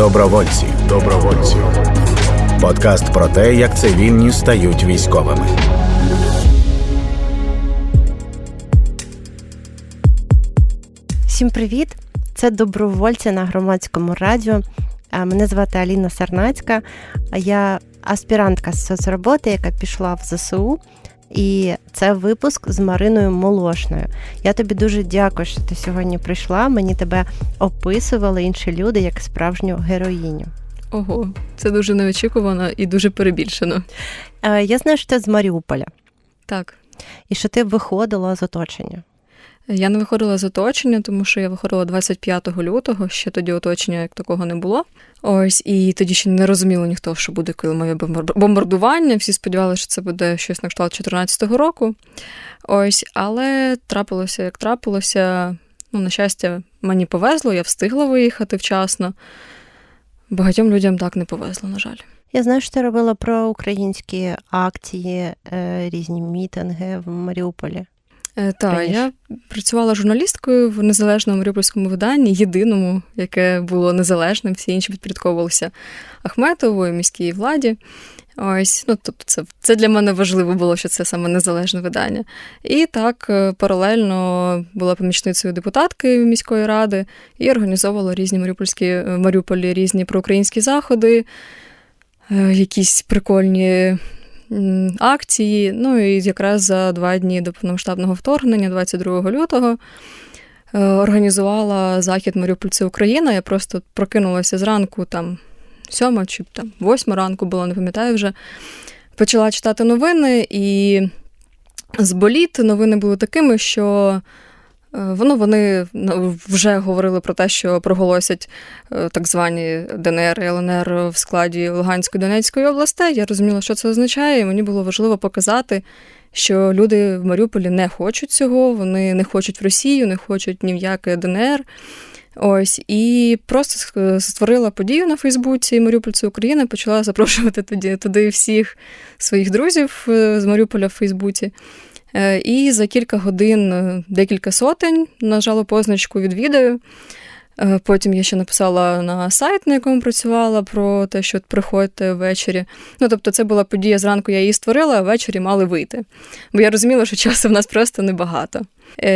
Добровольці. Добровольці. Подкаст про те, як цивільні стають військовими. Всім привіт! Це добровольці на громадському радіо. Мене звати Аліна Сарнацька. Я аспірантка соцроботи, яка пішла в ЗСУ. І це випуск з Мариною Молошною. Я тобі дуже дякую, що ти сьогодні прийшла. Мені тебе описували інші люди як справжню героїню. Ого, це дуже неочікувано і дуже перебільшено. Е, я знаю, що ти з Маріуполя. Так. І що ти виходила з оточення. Я не виходила з оточення, тому що я виходила 25 лютого, ще тоді оточення як такого не було. Ось і тоді ще не розуміло ніхто, що буде килимове бомбардування. Всі сподівалися, що це буде щось на кшталт 2014 року. Ось, але трапилося, як трапилося. Ну, на щастя, мені повезло, я встигла виїхати вчасно. Багатьом людям так не повезло, на жаль. Я знаю, що ти робила про українські акції, е, різні мітинги в Маріуполі. Е, так, я працювала журналісткою в незалежному маріупольському виданні, єдиному, яке було незалежним, всі інші підпорядковувалися Ахметову і міській владі. Ось, ну тобто, це це для мене важливо було, що це саме незалежне видання. І так е, паралельно була помічницею депутатки міської ради і організовувала різні маріупольські е, Маріуполі різні проукраїнські заходи, якісь прикольні акції. Ну і якраз за два дні до повномасштабного вторгнення, 22 лютого, е, організувала захід Маріупольці Україна. Я просто прокинулася зранку, там сьома чи там восьма ранку було, не пам'ятаю вже. Почала читати новини, і з боліт новини були такими, що воно вони ну, вже говорили про те, що проголосять е, так звані ДНР і ЛНР в складі Луганської Донецької областей. Я розуміла, що це означає, і мені було важливо показати, що люди в Маріуполі не хочуть цього, вони не хочуть в Росію, не хочуть ні в яке ДНР. Ось і просто створила подію на Фейсбуці Маріупольці України, почала запрошувати тоді туди всіх своїх друзів е, з Маріуполя в Фейсбуці. Е, і за кілька годин е, декілька сотень нажала позначку відвідаю. Е, потім я ще написала на сайт, на якому працювала, про те, що приходьте ввечері. Ну, тобто, це була подія зранку, я її створила, а ввечері мали вийти. Бо я розуміла, що часу в нас просто небагато.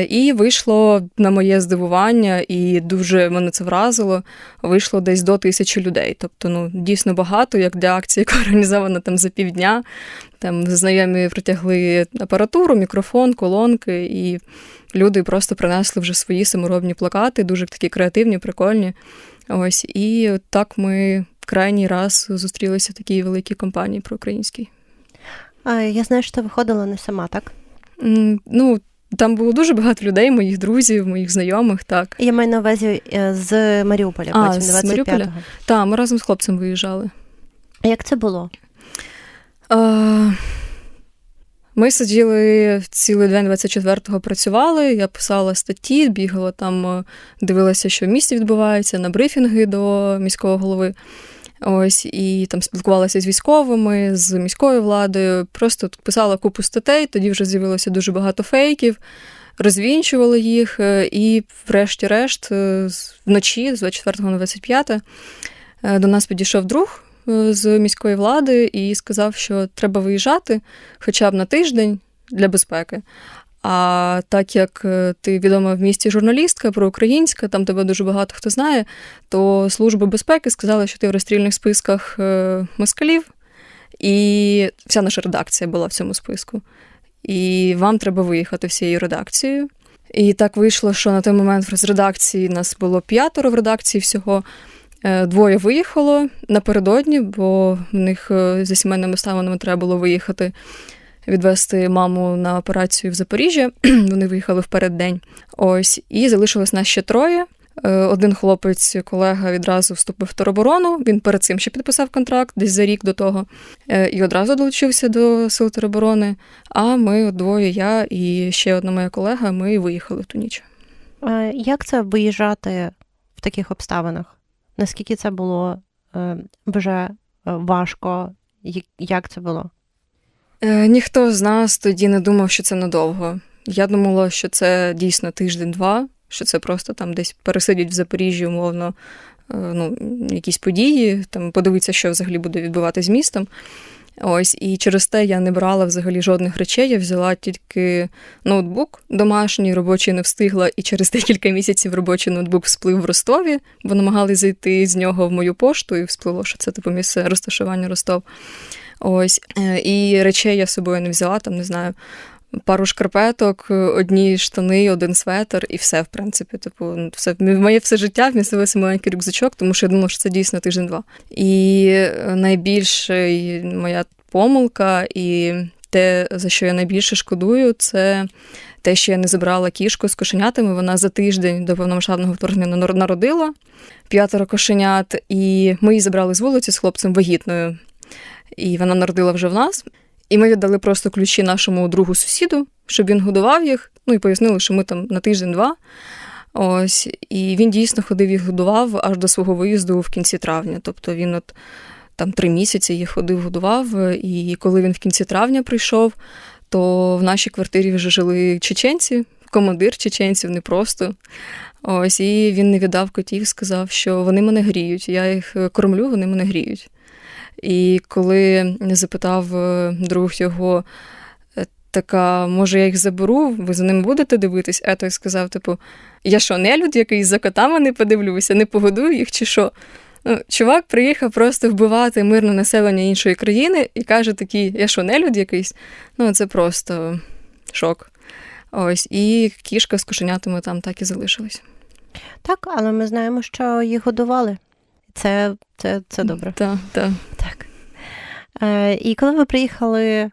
І вийшло на моє здивування, і дуже мене це вразило. Вийшло десь до тисячі людей. Тобто, ну дійсно багато, як для акції, яка організована там за півдня. Там знайомі притягли апаратуру, мікрофон, колонки, і люди просто принесли вже свої саморобні плакати, дуже такі креативні, прикольні. Ось і так ми крайній раз зустрілися в такій великій компанії проукраїнській. Я знаю, що ти виходила не сама, так? Ну, там було дуже багато людей, моїх друзів, моїх знайомих. так. Я маю на увазі е, з Маріуполя, а, потім 25-го. Так, ми разом з хлопцем виїжджали. Як це було? Ми сиділи цілий день 24-го працювали. Я писала статті, бігала там, е, дивилася, що в місті відбувається, на брифінги до міського голови. Ось і там спілкувалася з військовими, з міською владою. Просто писала купу статей, тоді вже з'явилося дуже багато фейків, розвінчувала їх. Е, і, врешті-решт, е, вночі, з 24 на 25, до нас підійшов друг. Е, з міської влади і сказав, що треба виїжджати хоча б на тиждень для безпеки. А так як е, ти відома в місті журналістка проукраїнська, там тебе дуже багато хто знає, то Служба безпеки сказала, що ти в розстрільних списках е, москалів, і вся наша редакція була в цьому списку. І вам треба виїхати всією редакцією. І так вийшло, що на той момент з редакції нас було п'ятеро в редакції всього. Е, двоє виїхало напередодні, бо в них за сімейними обставинами треба було виїхати, відвести маму на операцію в Запоріжжя. Вони виїхали в переддень. Ось, і залишилось нас ще троє. Е, один хлопець, колега, відразу вступив в тероборону. Він перед цим ще підписав контракт, десь за рік до того, і одразу долучився до сил тероборони. А ми двоє, я і ще одна моя колега, ми виїхали в ту ніч. Як це виїжджати в таких обставинах? Наскільки це було е, вже е, важко? Як це було? Е, ніхто з нас тоді не думав, що це надовго. Я думала, що це дійсно тиждень-два, що це просто там десь пересидять в Запоріжжі, умовно, ну, якісь події, там подивитися, що взагалі буде відбуватися з містом. Ось, і через те я не брала взагалі жодних речей. Я взяла тільки ноутбук домашній, робочий не встигла, і через декілька місяців робочий ноутбук всплив в Ростові, бо намагалися зайти з нього в мою пошту, і всплило, що це типу місце розташування Ростов. Ось. Е, і речей я з собою не взяла, там не знаю. Пару шкарпеток, одні штани, один светр, і все, в принципі. Типу, все моє все життя вмістилося маленький рюкзачок, тому що я думала, що це дійсно тиждень-два. І найбільша моя помилка, і те, за що я найбільше шкодую, це те, що я не забрала кішку з кошенятами. Вона за тиждень до повномасштабного вторгнення народила п'ятеро кошенят, і ми її забрали з вулиці з хлопцем вагітною і вона народила вже в нас. І ми віддали просто ключі нашому другу сусіду, щоб він годував їх. Ну і пояснили, що ми там на тиждень-два. Ось, І він дійсно ходив і годував аж до свого виїзду в кінці травня. Тобто він от там три місяці їх ходив, годував. І коли він в кінці травня прийшов, то в нашій квартирі вже жили чеченці, командир чеченців, не просто. Ось, І він не віддав котів, сказав, що вони мене гріють. Я їх кормлю, вони мене гріють. І коли запитав е, друг його, е, така, може, я їх заберу, ви за ними будете дивитись? А той сказав: типу, я що, нелюд якийсь за котами не подивлюся, не погодую їх чи що? Ну, Чувак приїхав просто вбивати мирне населення іншої країни і каже такий, я що, нелюд якийсь? Ну, це просто шок. Ось, і кішка з кошенятами там так і залишилась. Так, але ми знаємо, що їх годували. Це це, це добре. Так, так. так. Е, І коли ви приїхали е,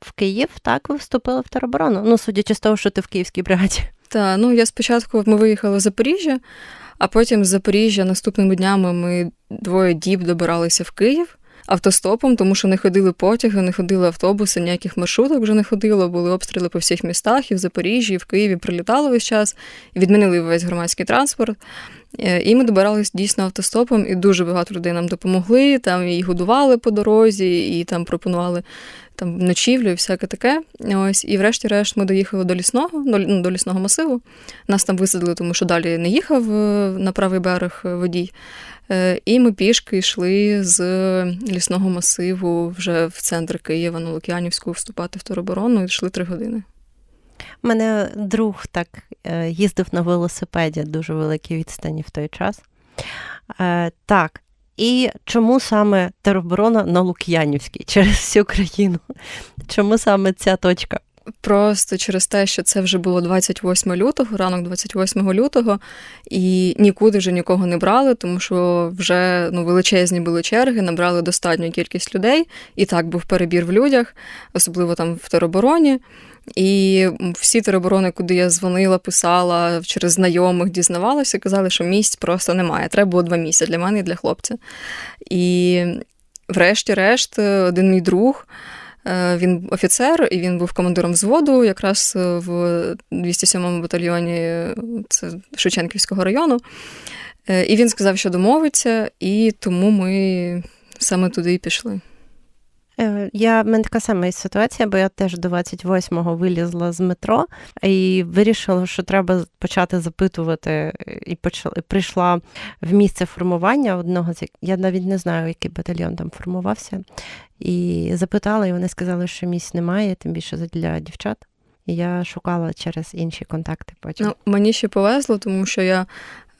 в Київ, так, ви вступили в тероборону. Ну, судячи з того, що ти в Київській бригаді. Так, ну я спочатку ми виїхали в Запоріжжя, а потім з Запоріжжя наступними днями ми двоє діб добиралися в Київ автостопом, тому що не ходили потяги, не ходили автобуси, ніяких маршруток вже не ходило. Були обстріли по всіх містах, і в Запоріжжі, і в Києві прилітали весь час, відмінили весь громадський транспорт. Е, і ми добиралися дійсно автостопом, і дуже багато людей нам допомогли. Там і годували по дорозі, і там пропонували там ночівлю і всяке таке. Ось, І врешті-решт ми доїхали до лісного, ну, до лісного масиву. Нас там висадили, тому що далі не їхав е, на правий берег водій. Е, і ми пішки йшли з лісного масиву вже в центр Києва на Лук'янівську вступати в тероборону і йшли три години. Мене друг так е, їздив на велосипеді дуже великі відстані в той час. Е, так. І чому саме тероборона на Лук'янівській через всю країну? Чому саме ця точка? Просто через те, що це вже було 28 лютого, ранок 28 лютого, і нікуди вже нікого не брали, тому що вже ну, величезні були черги, набрали достатню кількість людей, і так був перебір в людях, особливо там в теробороні. І всі тероборони, куди я дзвонила, писала через знайомих, дізнавалася, казали, що місць просто немає. Треба було два місця для мене і для хлопця. І, врешті-решт, один мій друг. Е, він офіцер, і він був командиром взводу, якраз е, в 207-му батальйоні це Шевченківського району. Е, і він сказав, що домовиться, і тому ми саме туди і пішли. Я в мене така сама ситуація, бо я теж до 28-го вилізла з метро і вирішила, що треба почати запитувати, і почала прийшла в місце формування одного з я навіть не знаю, який батальйон там формувався. І запитала, і вони сказали, що місць немає, тим більше для дівчат. І я шукала через інші контакти. Потім Ну, мені ще повезло, тому що я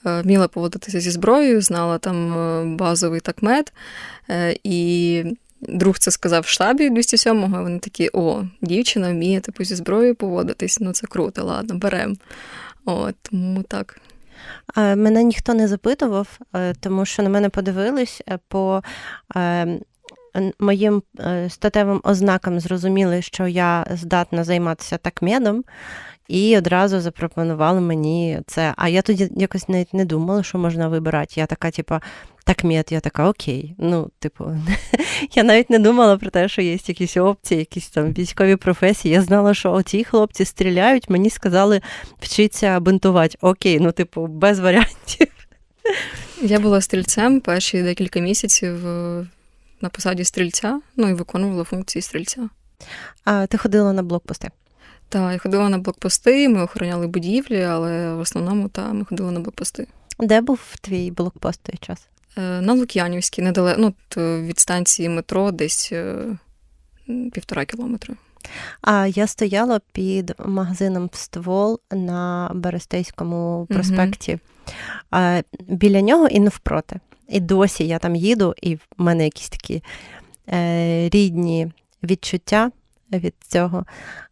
е, вміла поводитися зі зброєю, знала там е, базовий такмет. Е, і друг це сказав в штабі 207-го. Вони такі: о, дівчина вміє типу зі зброєю поводитись. Ну це круто, ладно, беремо. От, тому так. Мене ніхто не запитував, тому що на мене подивились по ем, моїм е, статевим ознакам зрозуміли, що я здатна займатися такмедом, і одразу запропонували мені це. А я тоді якось навіть не думала, що можна вибирати. Я така, типа, такмед, я така, окей. Ну, типу, я навіть не думала про те, що є якісь опції, якісь там військові професії. Я знала, що оці хлопці стріляють, мені сказали вчитися бинтувати. Окей, ну, типу, без варіантів. Я була стрільцем перші декілька місяців е, на посаді стрільця, ну і виконувала функції стрільця. А ти ходила на блокпости? Так, я ходила на блокпости, ми охороняли будівлі, але в основному та ми ходили на блокпости. Де був твій блокпост той час? Е, на Лук'янівській, недалеко ну, від станції метро, десь півтора кілометри. А я стояла під магазином ствол на Берестейському проспекті. А, Біля нього і навпроти. І досі я там їду, і в мене якісь такі е, рідні відчуття від цього.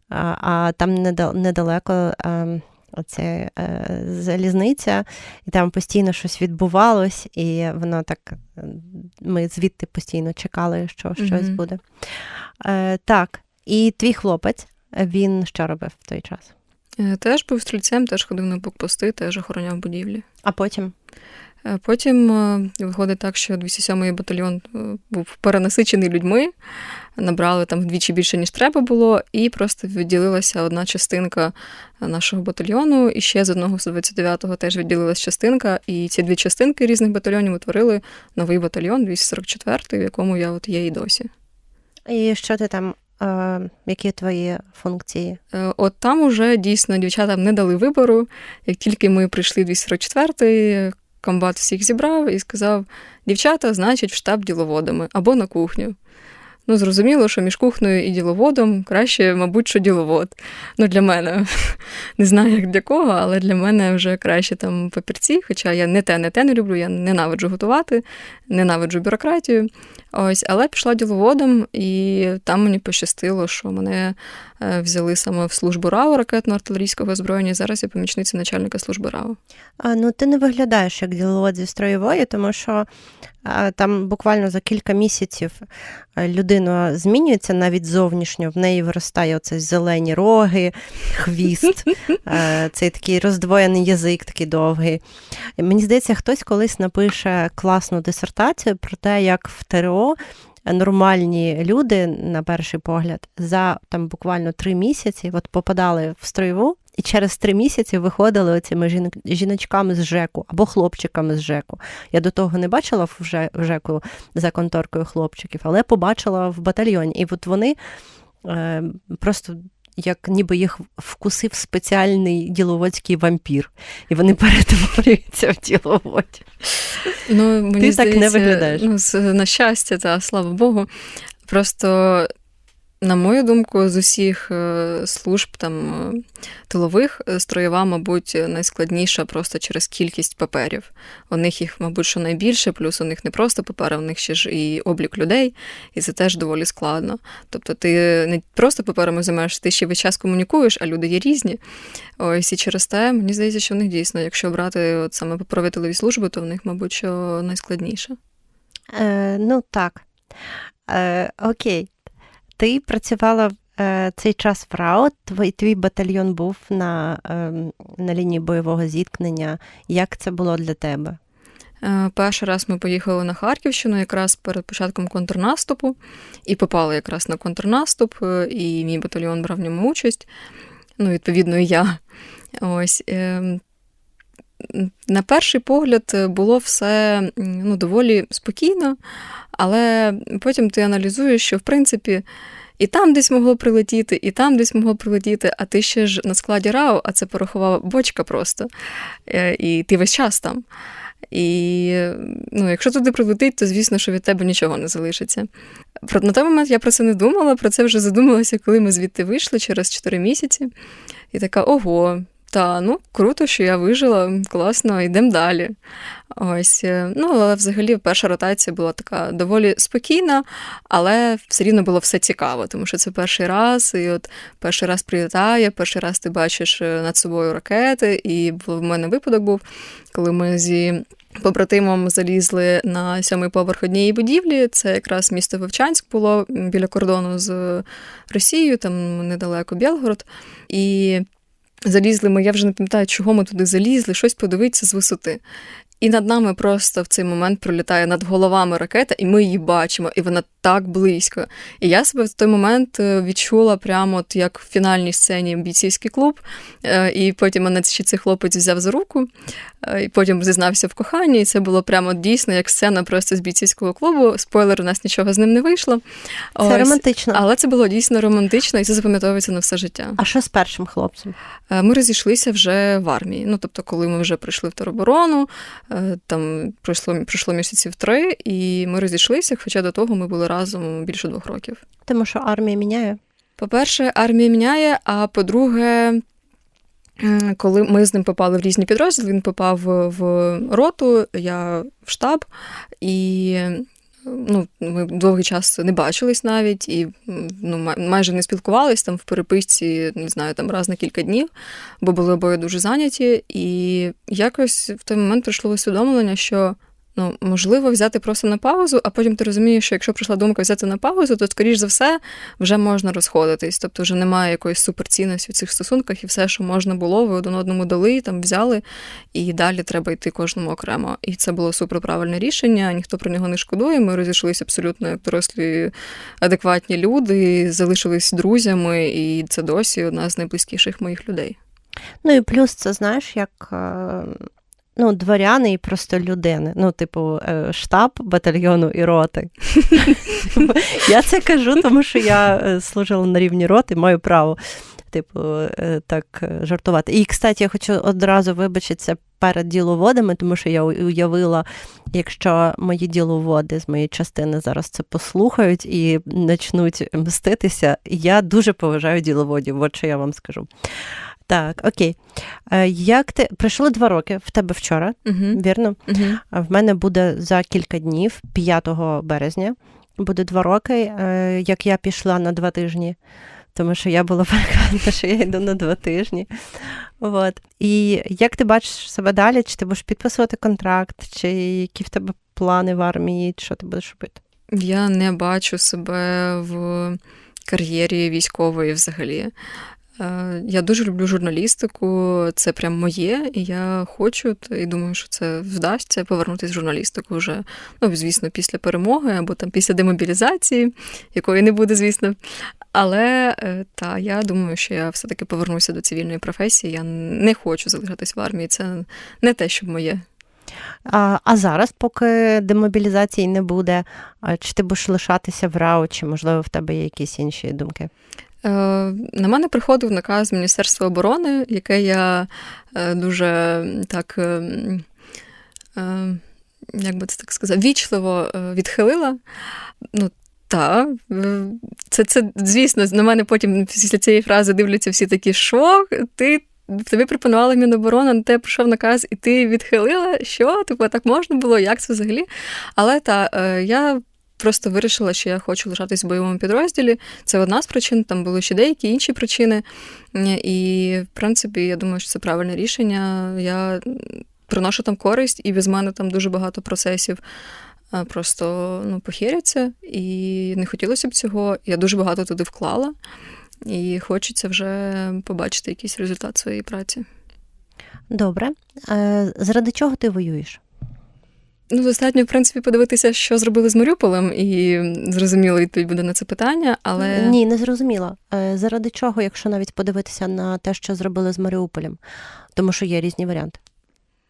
А, а там недалеко. Е, Оце е, залізниця, і там постійно щось відбувалось, і воно так. Ми звідти постійно чекали, що щось mm-hmm. буде. Е, Так, і твій хлопець, він що робив в той час? Е, теж був стрільцем, теж ходив на блокпости, теж охороняв будівлі. А потім? Е, потім е, виходить так, що 207-й батальйон був перенасичений людьми, набрали там вдвічі більше, ніж треба було, і просто відділилася одна частинка нашого батальйону. І ще з одного 129-го теж відділилася частинка. І ці дві частинки різних батальйонів утворили новий батальйон, 244-й, в якому я от є і досі. І що ти там Е, які твої функції? Е, от там уже дійсно дівчатам не дали вибору. Як тільки ми прийшли 244-й, комбат всіх зібрав і сказав: дівчата, значить, в штаб діловодами або на кухню. Ну, зрозуміло, що між кухнею і діловодом краще, мабуть, що діловод. Ну, для мене не знаю, як для кого, але для мене вже краще там папірці. Хоча я не те, не те не люблю, я ненавиджу готувати, ненавиджу бюрократію. Ось, але пішла діловодом, і там мені пощастило, що мене е, взяли саме в службу РАО ракетно-артилерійського озброєння. Зараз я помічниця начальника служби РАО. А, Ну, ти не виглядаєш як діловод зі строєвої, тому що а, там буквально за кілька місяців е, людина змінюється навіть зовнішньо, в неї виростає оце зелені роги, хвіст, е, цей такий роздвоєний язик, такий довгий. Мені здається, хтось колись напише класну дисертацію про те, як в ТРО нормальні люди, на перший погляд, за там буквально три місяці от попадали в строєву. І через три місяці виходили оцими жіночками з ЖЕКу або хлопчиками з ЖЕКу. Я до того не бачила в ЖЕКу за конторкою хлопчиків, але побачила в батальйоні. І от вони е, просто як ніби їх вкусив спеціальний діловодський вампір, і вони перетворюються в діловоді. Ну, мені Ти здається, так не виглядаєш. Ну, На щастя, та слава Богу. Просто на мою думку, з усіх е, служб там е, тилових е, строєва, мабуть, найскладніша просто через кількість паперів. У них їх, мабуть, що найбільше, плюс у них не просто папери, у них ще ж і облік людей, і це теж доволі складно. Тобто ти не просто паперами займаєшся, ти ще весь час комунікуєш, а люди є різні. Ось і через те, мені здається, що в них дійсно, якщо брати от саме паперові тилові служби, то в них, мабуть, що найскладніше. Е, Ну так. Е, Окей. Ти працювала е, цей час в РАО, твій, твій батальйон був на, е, на лінії бойового зіткнення. Як це було для тебе? Е, перший раз ми поїхали на Харківщину якраз перед початком контрнаступу, і попали якраз на контрнаступ, е, і мій батальйон брав в ньому участь. Ну, відповідно, і я. Ось. Е, на перший погляд було все ну, доволі спокійно, але потім ти аналізуєш, що в принципі і там десь могло прилетіти, і там десь могло прилетіти, а ти ще ж на складі РАО, а це порахувала бочка просто. Е, і ти весь час там. І ну, якщо туди прилетить, то звісно, що від тебе нічого не залишиться. Про на той момент я про це не думала, про це вже задумалася, коли ми звідти вийшли через 4 місяці. І така: ого, та ну круто, що я вижила, класно, йдемо далі. Ось, е, ну, але взагалі перша ротація була така доволі спокійна, але все рівно було все цікаво, тому що це перший раз, і от перший раз прилітає, перший раз ти бачиш е, над собою ракети. І в мене випадок був, коли ми зі. Побратимом залізли на сьомий поверх однієї будівлі. Це якраз місто Вовчанськ було біля кордону з Росією, там недалеко Білгород. І Залізли ми, я вже не пам'ятаю, чого ми туди залізли, щось подивитися з висоти. І над нами просто в цей момент пролітає над головами ракета, і ми її бачимо, і вона так близько. І я себе в той момент е, відчула прямо от як в фінальній сцені бійцівський клуб. Е, і потім мене ще цей хлопець взяв за руку, е, і потім зізнався в коханні. І це було прямо дійсно як сцена просто з бійцівського клубу. Спойлер, у нас нічого з ним не вийшло. Це Ось. романтично. Але це було дійсно романтично, і це запам'ятовується на все життя. А що з першим хлопцем? Ми розійшлися вже в армії. Ну тобто, коли ми вже прийшли в тероборону, там пройшло пройшло місяців три, і ми розійшлися, хоча до того ми були разом більше двох років. Тому що армія міняє? По-перше, армія міняє, а по-друге, коли ми з ним попали в різні підрозділи, він попав в роту, я в штаб, і ну, ми довгий час не бачились навіть і ну, майже не спілкувались там в переписці, не знаю, там раз на кілька днів, бо були обоє дуже зайняті. І якось в той момент прийшло усвідомлення, що ну, можливо взяти просто на паузу, а потім ти розумієш, що якщо прийшла думка взяти на паузу, то, скоріш за все, вже можна розходитись. Тобто вже немає якоїсь суперцінності в цих стосунках, і все, що можна було, ви один одному дали, там взяли, і далі треба йти кожному окремо. І це було суперправильне рішення, ніхто про нього не шкодує. Ми розійшлися абсолютно як дорослі, адекватні люди, залишились друзями, і це досі одна з найблизькіших моїх людей. Ну і плюс це знаєш, як е, ну, дворяни і просто людини. Ну, типу, е, штаб батальйону і роти. Я це кажу, тому що я е, служила на рівні роти, маю право. Типу, е, так жартувати. І, кстати, я хочу одразу вибачитися перед діловодами, тому що я уявила, якщо мої діловоди з моєї частини зараз це послухають і почнуть мститися, я дуже поважаю діловодів, от що я вам скажу. Так, окей. Е, як ти пройшло два роки в тебе вчора, uh вірно? uh В мене буде за кілька днів, 5 березня, буде два роки, е, як я пішла на два тижні, тому що я була переконана, що я йду на два тижні. От. І як ти бачиш себе далі? Чи ти будеш підписувати контракт, чи які в тебе плани в армії, що ти будеш робити? Я не бачу себе в кар'єрі військової взагалі. Е, я дуже люблю журналістику, це прям моє, і я хочу і думаю, що це вдасться повернутися в журналістику вже, ну, звісно, після перемоги або там після демобілізації, якої не буде, звісно. Але е, та я думаю, що я все-таки повернуся до цивільної професії. Я не хочу залишатись в армії. Це не те, що моє. А а зараз, поки демобілізації не буде, чи ти будеш лишатися в РАУ, чи можливо в тебе є якісь інші думки? Е, на мене приходив наказ Міністерства оборони, яке я е, дуже так, е, як би це так сказати, вічливо відхилила. Ну, так, це, це, звісно, на мене потім після цієї фрази дивляться всі такі, що ти. Тобі пропонувала Міноборона, на тебе прийшов наказ, і ти відхилила, що типу так можна було, як це взагалі? Але та я просто вирішила, що я хочу лишатись в бойовому підрозділі. Це одна з причин, там були ще деякі інші причини. І, в принципі, я думаю, що це правильне рішення. Я приношу там користь, і без мене там дуже багато процесів. Просто ну, похиряться, і не хотілося б цього. Я дуже багато туди вклала, і хочеться вже побачити якийсь результат своєї праці. Добре. Е, заради чого ти воюєш? Ну, достатньо, в принципі, подивитися, що зробили з Маріуполем, і зрозуміло відповідь буде на це питання, але ні, не зрозуміла. Е, заради чого, якщо навіть подивитися на те, що зробили з Маріуполем, тому що є різні варіанти.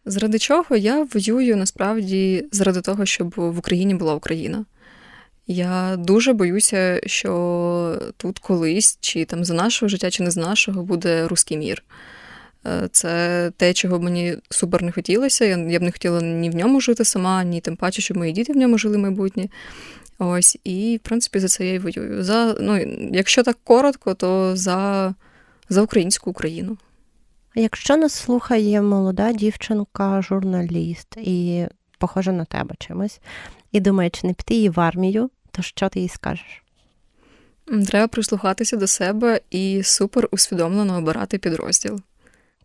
Заради чого я воюю насправді заради того, щоб в Україні була Україна. Я дуже боюся, що тут колись, чи там за нашого життя, чи не за нашого, буде руський мір. Е, це те, чого мені супер не хотілося. Я я б не хотіла ні в ньому жити сама, ні тим паче, щоб мої діти в ньому жили майбутнє. Ось, і, в принципі, за це я й воюю. За, ну, Якщо так коротко, то за, за українську Україну. Якщо нас слухає молода дівчинка, журналіст, і похожа на тебе чимось, і думає, чи не піти її в армію, то що ти їй скажеш? Треба прислухатися до себе і супер усвідомлено обирати підрозділ.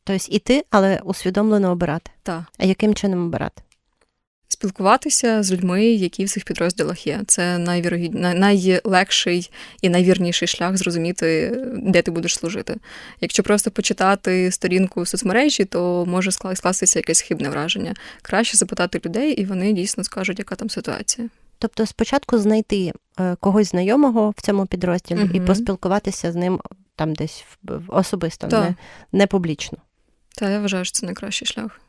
Тобто іти, але усвідомлено обирати. Так. А яким чином обирати? спілкуватися з людьми, які в цих підрозділах є. Це найвірогід... найлегший і найвірніший шлях зрозуміти, де ти будеш служити. Якщо просто почитати сторінку в соцмережі, то може скластися якесь хибне враження. Краще запитати людей, і вони дійсно скажуть, яка там ситуація. Тобто, спочатку знайти е, когось знайомого в цьому підрозділі і поспілкуватися з ним там десь особисто, не, не публічно. Та я вважаю, що це найкращий шлях.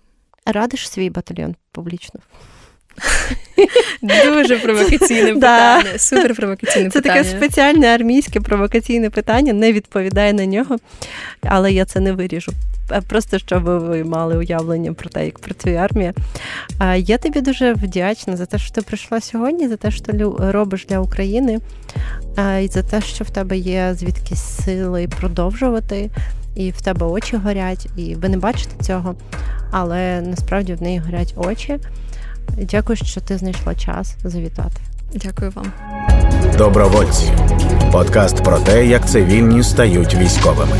Радиш свій батальйон публічно? Дуже провокаційне питання. Супер провокаційне Це таке спеціальне армійське провокаційне питання, не відповідає на нього, але я це не виріжу. Е, Просто щоб ви мали уявлення про те, як працює армія. Я тобі дуже вдячна за те, що ти прийшла сьогодні, за те, що ти робиш для України, і за те, що в тебе є звідкись сили продовжувати, і в тебе очі горять, і ви не бачите цього, але насправді в неї горять очі. Дякую, що ти знайшла час завітати. Дякую вам. Добровольці. Подкаст про те, як цивільні стають військовими.